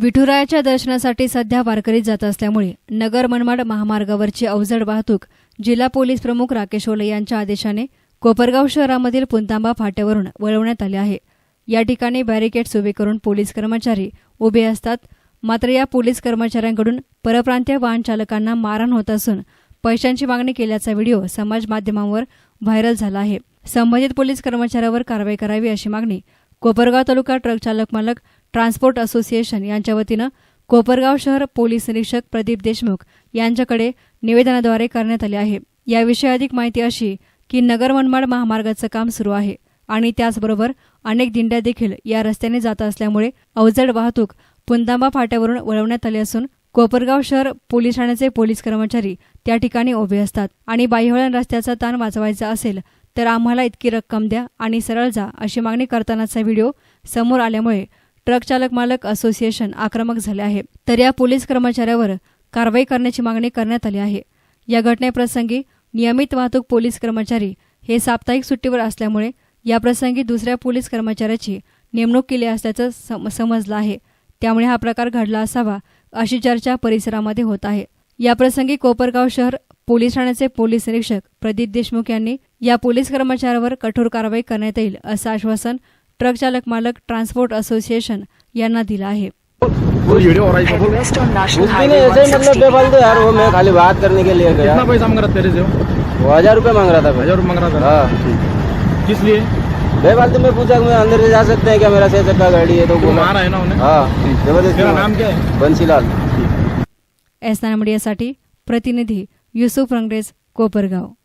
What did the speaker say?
विठुरायाच्या दर्शनासाठी सध्या वारकरी जात असल्यामुळे नगर मनमाड महामार्गावरची अवजड वाहतूक जिल्हा पोलीस प्रमुख राकेश ओले यांच्या आदेशाने कोपरगाव शहरामधील पुंतांबा फाट्यावरून वळवण्यात आले आहे. या ठिकाणी बॅरिकेड्स उभे करून पोलीस कर्मचारी उभे असतात. मात्र या पोलीस कर्मचाऱ्यांकडून परप्रांतीय वाहन चालकांना मारहाण होत असून पैशांची मागणी केल्याचा व्हिडिओ समाज माध्यमांवर व्हायरल झाला आहे. संबंधित पोलीस कर्मचाऱ्यावर कारवाई करावी अशी मागणी कोपरगाव तालुका ट्रक चालक मालक ट्रान्सपोर्ट असोसिएशन यांच्या वतीनं कोपरगाव शहर पोलीस निरीक्षक प्रदीप देशमुख यांच्याकडे निवेदनाद्वारे करण्यात आले आहे. याविषयी अधिक माहिती अशी की नगर मनमाड महामार्गाचं काम सुरू आहे आणि त्याचबरोबर अनेक दिंड्या देखील या रस्त्याने जात असल्यामुळे अवजड वाहतूक पुंदांबा फाट्यावरून वळवण्यात आली असून कोपरगाव शहर पोलीस ठाण्याचे पोलीस कर्मचारी त्या ठिकाणी उभे असतात. आणि बाह्यवळण रस्त्याचा ताण वाचवायचा असेल तर आम्हाला इतकी रक्कम द्या आणि सरळ जा अशी मागणी करतानाचा व्हिडिओ समोर आल्यामुळे ट्रक चालक मालक असोसिएशन आक्रमक झाले आहे. तर या पोलीस कर्मचाऱ्यावर कारवाई करण्याची मागणी करण्यात आली आहे. या घटनेप्रसंगी नियमित वाहतूक पोलीस कर्मचारी हे साप्ताहिक सुट्टीवर असल्यामुळे याप्रसंगी दुसऱ्या पोलीस कर्मचाऱ्याची नेमणूक केली असल्याचं सम समजलं आहे. त्यामुळे हा प्रकार घडला असावा अशी चर्चा परिसरामध्ये होत आहे. याप्रसंगी कोपरगाव शहर पोलीस ठाण्याचे पोलीस निरीक्षक प्रदीप देशमुख यांनी या पोलीस कर्मचाऱ्यावर कठोर कारवाई करण्यात येईल असं आश्वासन ट्रक चालक मालक ट्रान्सपोर्ट असोसिएशन यांना दिलं आहे. वीडियो हो रहा इसको। West on कुछ National भी Highway नहीं ऐसे मतलब 160. बेफालतू यार वो मैं खाली बात करने के लिए गया। कितना पैसा मांग रहा तेरे से? वो वो हजार रुपये मांग रहा था। हजार रुपये मांग रहा था? हाँ। किस लिए? बेफालतू में पूछा कि मैं अंदर से जा सकते हैं क्या? मेरा छह चक्का गाड़ी है तो वो बोला मारा है ना उन्हें? हाँ। जबरदस्ती तेरा मारा। नाम क्या है? बंसीलाल। एस मीडियासाठी प्रतिनिधी युसुफ रंगरेज कोपरगाव.